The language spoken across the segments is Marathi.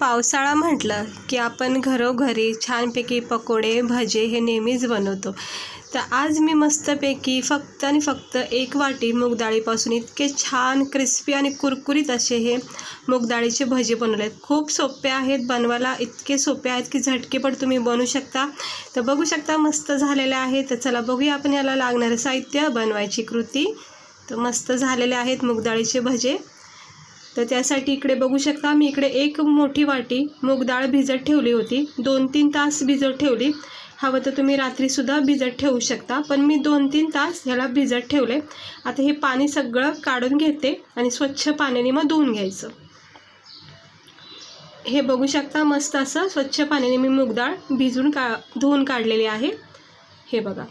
पावसाळा म्हटलं की आपण घरोघरी छानपैकी पकोडे भजे हे नेहमीच बनवतो. तर आज मी मस्तपैकी फक्त आणि फक्त एक वाटी मूगडाळीपासून इतके छान क्रिस्पी आणि कुरकुरीत असे हे मूगडाळीचे भजे बनवले आहेत. खूप सोपे आहेत बनवायला इतके सोपे आहेत की झटकेपट तुम्ही बनवू शकता. तर बघू शकता मस्त झालेले आहे तर चला बघूया आपण याला लागणारं साहित्य बनवायची कृती. तर मस्त झालेले आहेत मूगडाळीचे भजे. तर त्यासाठी इकडे बघू शकता मी इकडे एक मोठी वाटी मूग डाळ भिजत ठेवली होती. दोन तीन तास भिजत ठेवली. हवं तर तुम्ही रात्रीसुद्धा भिजत ठेवू शकता. पण मी दोन तीन तास ह्याला भिजत ठेवले. आता हे पाणी सगळं काढून घेते आणि स्वच्छ पाण्याने मग धुवून घ्यायचं. हे बघू शकता मस्त असं स्वच्छ पाण्याने मी मूगडाळ भिजून का धुवून काढलेली आहे. हे बघा.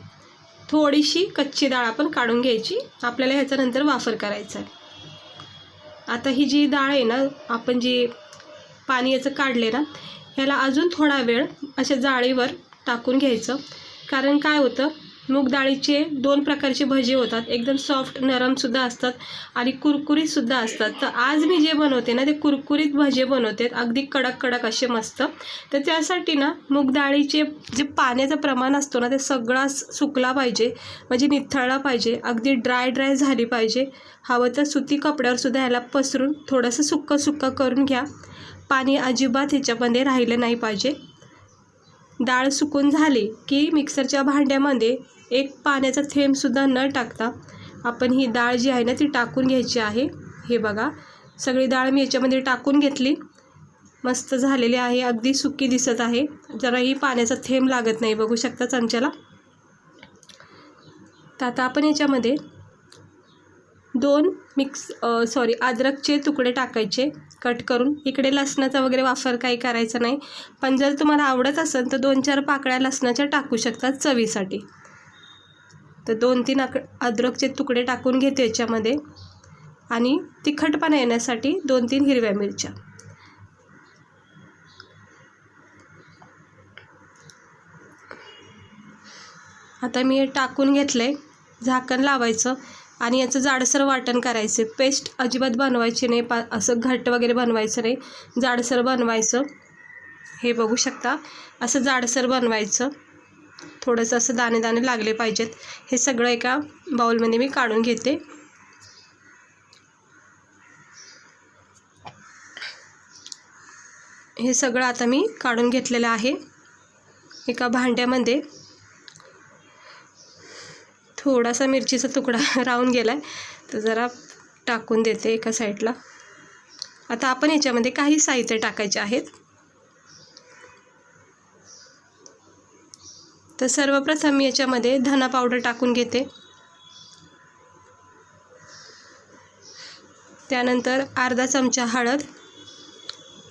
थोडीशी कच्ची डाळ आपण काढून घ्यायची. आपल्याला ह्याचा नंतर वापर करायचा आहे. आता ही जी डाळ आहे ना आपण जी पाणी याचं काढले ना ह्याला अजून थोडा वेळ अशा जाळीवर टाकून घ्यायचं. कारण काय होतं मूग डाळीचे दोन प्रकारचे भजे होतात. एकदम सॉफ्ट नरमसुद्धा असतात आणि कुरकुरीतसुद्धा असतात. तर आज मी जे बनवते ना ते कुरकुरीत भजे बनवते. अगदी कडक कडक असे मस्त. तर त्यासाठी ना मूग डाळीचे जे पाण्याचं प्रमाण असतो ना ते सगळा सुकला पाहिजे. म्हणजे निथळला पाहिजे. अगदी ड्राय ड्राय झाली पाहिजे. हवं तर सुती कपड्यावरसुद्धा ह्याला पसरून थोडंसं सुक्कं सुक्कं करून घ्या. पाणी अजिबात ह्याच्यामध्ये राहिलं नाही पाहिजे. डाळ सुकून झाली की मिक्सरच्या भांड्यामध्ये एक पाण्याचा थेंबसुद्धा न टाकता आपण ही डाळ जी आहे ना ती टाकून घ्यायची आहे. हे बघा सगळी डाळ मी याच्यामध्ये टाकून घेतली. मस्त झालेली आहे अगदी सुकी दिसत आहे. जराही पाण्याचा थेंब लागत नाही बघू शकता चमच्याला. तर आता आपण याच्यामध्ये दोन मिक्स सॉरी अद्रकचे तुकडे टाकायचे कट करून. इकडे लसणाचा वगैरे वापर काही करायचा नाही. पण जर तुम्हाला आवडत असेल तर दोन चार पाकळ्या लसणाच्या टाकू शकतात चवीसाठी. तर दोन तीन अक अद्रकचे तुकडे टाकून घेते याच्यामध्ये. आणि तिखटपणा येण्यासाठी दोन तीन हिरव्या मिरच्या. आता मी हे टाकून घेतलं आहे झाकण लावायचं. आणि याचं जाडसर वाटण करायचे. पेस्ट अजिबात बनवायची नाही. पा असं घट्ट वगैरे बनवायचं नाही. जाडसर बनवायचं. हे बघू शकता. असं जाडसर बनवायचं. थोडंसं असं दाणे दाणे लागले पाहिजेत. हे सगळं एका बाउलमध्ये मी काढून घेते. हे सगळं आता मी काढून घेतलेलं आहे. एका भांड्यामध्ये. थोडासा मिरचीचा तुकडा राहून गेला आहे तर जरा टाकून देते एका साईडला. आता आपण याच्यामध्ये काही साहित्य टाकायचे आहेत. तर सर्वप्रथम मी याच्यामध्ये धना पावडर टाकून घेते. त्यानंतर अर्धा चमचा हळद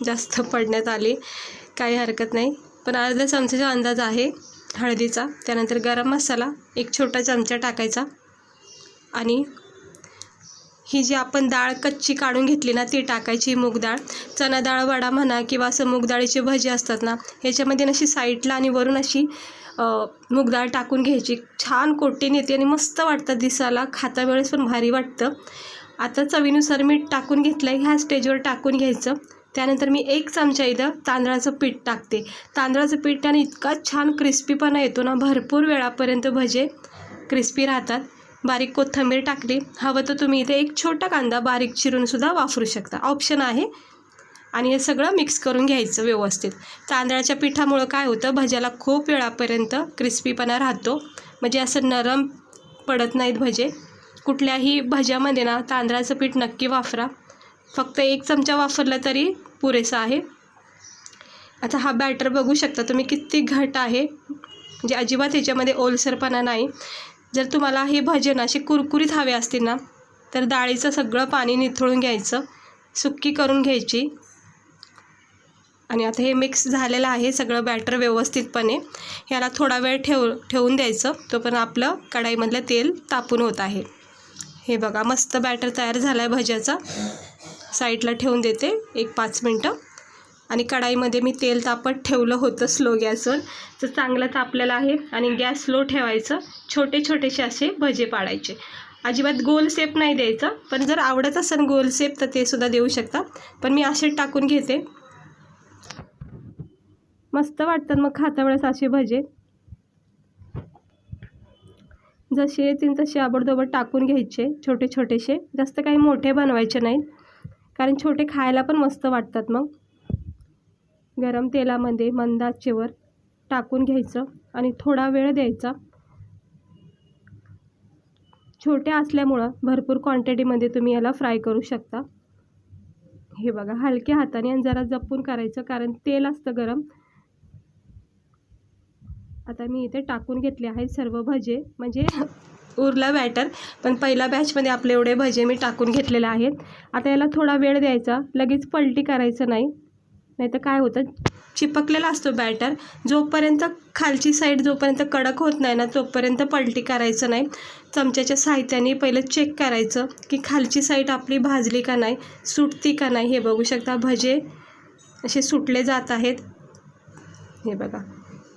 जास्त पडण्यात आली. काही हरकत नाही. पण अर्धा चमच्याचा अंदाज आहे. हळदीचा त्यानंतर गरम मसाला एक छोटा चमचा टाकायचा. आणि ही जी आपण डाळ कच्ची काढून घेतली ना ती टाकायची मूग डाळ. चना डाळ वडा म्हणा किंवा असं मूग डाळीचे भजी असतात ना ह्याच्यामध्ये अशी साईडला आणि वरून अशी मूग डाळ टाकून घ्यायची. छान कोटीन येते आणि मस्त वाटतं दिसायला. खाता वेळेस पण भारी वाटतं. आता चवीनुसार मीठ टाकून घेतलं आहे ह्या स्टेजवर टाकून घ्यायचं. त्यानंतर मी एक चमचा इथं तांदळाचं पीठ टाकते. तांदळाचं पीठ त्याने इतका छान क्रिस्पीपणा येतो ना भरपूर वेळापर्यंत भजे क्रिस्पी राहतात. बारीक कोथिंबीर टाकली. हवं तर तुम्ही इथे एक छोटा कांदा बारीक चिरूनसुद्धा वापरू शकता. ऑप्शन आहे. आणि हे सगळं मिक्स करून घ्यायचं व्यवस्थित. तांदळाच्या पिठामुळं काय होतं भज्याला खूप वेळापर्यंत क्रिस्पीपणा राहतो. म्हणजे असं नरम पडत नाहीत भजे. कुठल्याही भज्यामध्ये ना तांदळाचं पीठ नक्की वापरा फक्त एक चमचा वापरला तरी पुरेसा आहे. आता हा बॅटर बघू शकता तुम्ही किती घट आहे. म्हणजे अजिबात याच्यामध्ये ओलसरपणा नाही. जर तुम्हाला हे भजन असे कुरकुरीत हवे असतील ना तर डाळीचं सगळं पाणी निथळून घ्यायचं सुक्की करून घ्यायची. आणि आता हे मिक्स झालेलं आहे सगळं बॅटर व्यवस्थितपणे. ह्याला थोडा वेळ ठेव ठेवून द्यायचं. तो पण आपलं कढाईमधलं तेल तापून होत आहे. हे बघा मस्त बॅटर तयार झाला आहे भज्याचा. साईडला ठेवून देते एक पाच मिनटं. आणि कढाईमध्ये मी तेल तापत ठेवलं होतं स्लो गॅसवर. तर चांगलं तापलेलं आहे आणि गॅस स्लो ठेवायचं. छोटे छोटेसे असे भजे पाडायचे. अजिबात गोल सेप नाही द्यायचा पण जर आवडत असेल गोल सेप तर ते सुद्धा देऊ शकता. पण मी असे टाकून घेते. मस्त वाटतात मग खाता वेळेस असे भजे. जसे येतील तसे आबडधोबड टाकून घ्यायचे छोटे छोटेसे. जास्त काही मोठे बनवायचे नाहीत. कारण छोटे खायला पण मस्त वाटतात मग. गरम तेलामध्ये मंदाचेवर टाकून घ्यायचं आणि थोडा वेळ द्यायचा. छोटे असल्यामुळं भरपूर क्वांटिटीमध्ये तुम्ही याला फ्राय करू शकता. हे बघा हलक्या हाताने आणि जरा जपून करायचं कारण तेल असतं गरम. आता मी इथे टाकून घेतले आहेत सर्व भजे. म्हणजे उरला बॅटर पण पहिल्या बॅचमध्ये आपले एवढे भजे मी टाकून घेतलेले आहेत. आता याला थोडा वेळ द्यायचा. लगेच पलटी करायचं नाही. नाही तर काय होतं? चिपकलेला असतो बॅटर जोपर्यंत खालची साईड जोपर्यंत कडक होत नाही ना तोपर्यंत पलटी करायचं नाही. चमच्याच्या साहित्याने पहिलं चेक करायचं की खालची साईड आपली भाजली का नाही सुटती का नाही. हे बघू शकता भजे असे सुटले जात आहेत. हे बघा.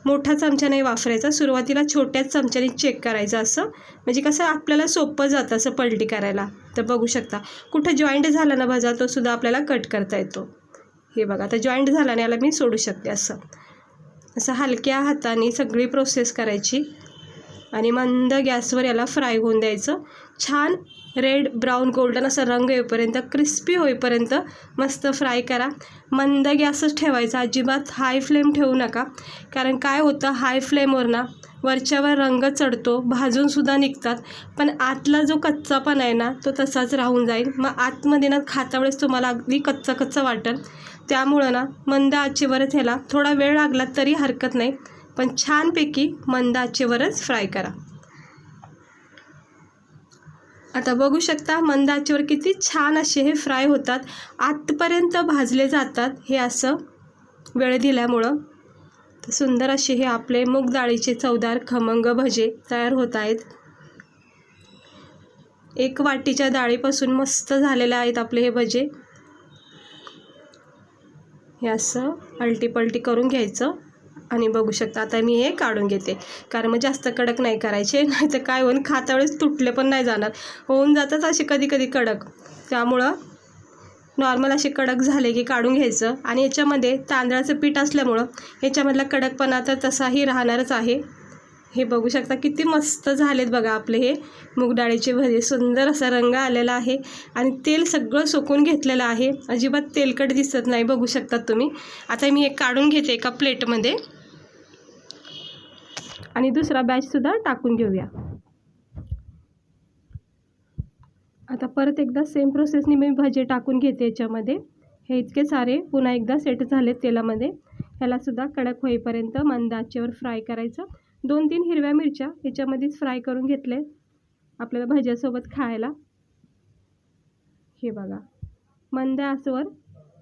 मोठा चमचा नाही वापरायचा. सुरुवातीला छोट्याच चमच्याने चेक करायचं असं. म्हणजे कसं आपल्याला सोपं जातं असं पलटी करायला. तर बघू शकता. कुठं जॉईंट झाला ना भजा तो सुद्धा आपल्याला कट करता येतो. हे बघा. आता जॉईंट झाला नाही याला मी सोडू शकते असं. असं हलक्या हाताने सगळी प्रोसेस करायची. आणि मंद गॅसवर याला फ्राय होऊन द्यायचं. छान रेड ब्राऊन गोल्डन असा रंग येईपर्यंत क्रिस्पी होईपर्यंत मस्त फ्राय करा. मंद गॅसच ठेवायचा अजिबात हाय फ्लेम ठेवू नका. कारण काय होतं हाय फ्लेमवर ना वरच्यावर रंग चढतो भाजूनसुद्धा निघतात. पण आतला जो कच्चापण आहे ना तो तसाच राहून जाईल. मग आतमध्ये ना खाता वेळेस तुम्हाला अगदी कच्चा कच्चा वाटेल. त्यामुळं ना मंद आचेवरच ह्याला थोडा वेळ लागला तरी हरकत नाही. पण छानपैकी मंद आचेवरच फ्राय करा. आता बघू शकता मंद आचेवर किती छान असे हे फ्राय होतात. आतपर्यंत भाजले जातात हे असं वेळ दिल्यामुळं. तर सुंदर असे हे आपले मूग डाळीचे चवदार खमंग भजे तयार होत आहेत. एक वाटीच्या डाळीपासून मस्त झालेले आहेत आपले हे भजे. हे असं अलटी पलटी करून घ्यायचं. आणि बघू शकता आता मी हे काढून घेते. कारण मग जास्त कडक नाही करायचे नाही तर काय होऊन खाता वेळेस तुटले पण नाही जाणार. होऊन जातात असे कधी कधी कडक. त्यामुळं नॉर्मल असे कडक झाले की काढून घ्यायचं. आणि याच्यामध्ये तांदळाचं पीठ असल्यामुळं याच्यामधला कडकपणा तर तसाही राहणारच आहे. हे बघू शकता किती मस्त झालेत बघा आपले हे मूग डाळीचे भजे. सुंदर असा रंग आलेला आहे. आणि तेल सगळं सोकून घेतलेलं आहे. अजिबात तेलकट दिसत नाही बघू शकतात तुम्ही. आता मी एक काढून घेते एका प्लेटमध्ये. आणि दुसरा बॅचसुद्धा टाकून घेऊया. आता परत एकदा सेम प्रोसेसने मी भजे टाकून घेते याच्यामध्ये. हे इतके सारे पुन्हा एकदा सेट झालेत तेलामध्ये. ह्यालासुद्धा कडक होईपर्यंत मंद आचेवर फ्राय करायचं. दोन तीन हिरव्या मिरच्या ह्याच्यामध्येच फ्राय करून घेतले आपल्याला भज्यासोबत खायला. हे बघा. मंद आचेवर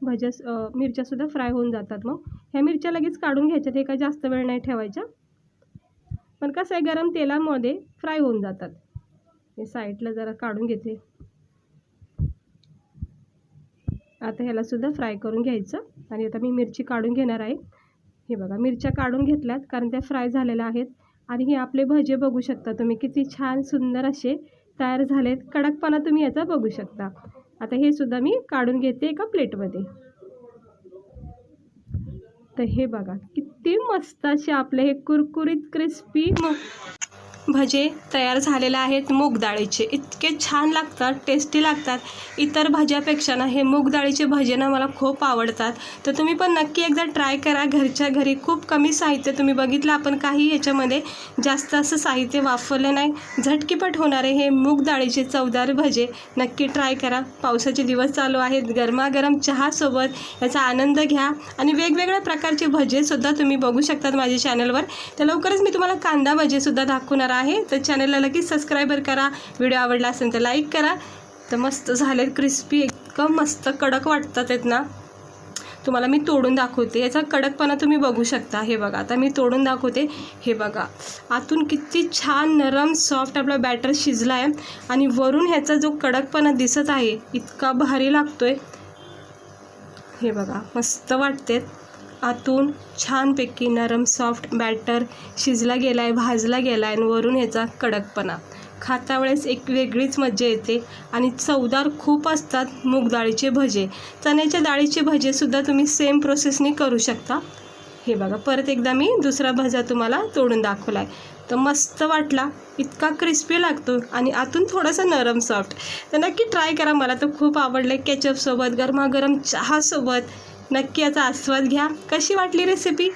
भज्या मिरच्यासुद्धा फ्राय होऊन जातात मग. ह्या मिरच्या लगेच काढून घ्यायच्यात हे काय जास्त वेळ नाही ठेवायच्या. पण कसं आहे गरम तेलामध्ये फ्राय होऊन जातात. हे साईडला जरा काढून घेते. आता ह्याला सुद्धा फ्राय करून घ्यायचं. आणि आता मी मिरची काढून घेणार आहे. हे बघा मिरच्या काढून घेतल्यात कारण त्या फ्राय झालेल्या आहेत. आणि हे आपले भजे बघू शकता तुम्ही. किती छान सुंदर असे तयार झालेत. कडकपणा तुम्ही याचा बघू शकता. आता हे सुद्धा मी काढून घेते एका प्लेटमध्ये तर हे बघा किती मस्त असे आपले हे कुरकुरीत क्रिस्पी भजे तयार झालेले आहेत मूगडाळीचे इतके छान लागतात टेस्टी लागतात. इतर भाज्यापेक्षा ना हे मूगडाळीचे भजे ना मला खूप आवडतात. तर तुम्ही पण नक्की एकदा ट्राय करा. घरच्या घरी खूप कमी साहित्य तुम्ही बघितलं. आपण काही याच्यामध्ये जास्त असं साहित्य वापरलं नाही. झटकीपट होणारे हे मूगडाळीचे चवदार भजे. नक्की ट्राय करा. पावसाचे दिवस चालू आहेत. गरमागरम चहासोबत याचा आनंद घ्या. आणि वेगवेगळ्या प्रकारचे भजेसुद्धा तुम्ही बघू शकतात माझ्या चॅनलवर तर लवकरच मी तुम्हाला कांदा भजेसुद्धा दाखवणार आहे तर चॅनलला लगेच सबस्क्राईबर करा. व्हिडिओ आवडला असेल तर लाईक करा. तर मस्त झाले क्रिस्पी इतकं मस्त कडक वाटतात आहेत ना. तुम्हाला मी तोडून दाखवते. याचा कडकपणा तुम्ही बघू शकता. हे बघा आता मी तोडून दाखवते. हे बघा आतून किती छान नरम सॉफ्ट आपला बॅटर शिजला आहे आणि वरून ह्याचा जो कडकपणा दिसत आहे इतका भारी लागतोय. हे बघा मस्त वाटते आतून छानपैकी नरम सॉफ्ट बॅटर शिजला गेला आहे भाजला गेला आहे आणि वरून ह्याचा कडकपणा. खाता वेळेस एक वेगळीच मजा येते आणि चवदार खूप असतात मूग डाळीचे भजे. चण्याच्या डाळीचे भजेसुद्धा तुम्ही सेम प्रोसेसने करू शकता. हे बघा परत एकदा मी दुसरा भजा तुम्हाला तोडून दाखवला आहे तर मस्त वाटला इतका क्रिस्पी लागतो आणि आतून थोडासा नरम सॉफ्ट तर नक्की ट्राय करा मला तर खूप आवडलं आहे केचपसोबत गरमागरम चहासोबत नक्की याचा आस्वाद घ्या. कशी वाटली रेसिपी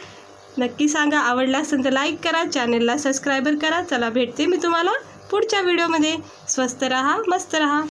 नक्की सांगा. आवडला असेल तर लाईक करा. चॅनलला सबस्क्रायबर करा. चला भेटते मी तुम्हाला पुढच्या व्हिडिओमध्ये स्वस्त रहा मस्त रहा.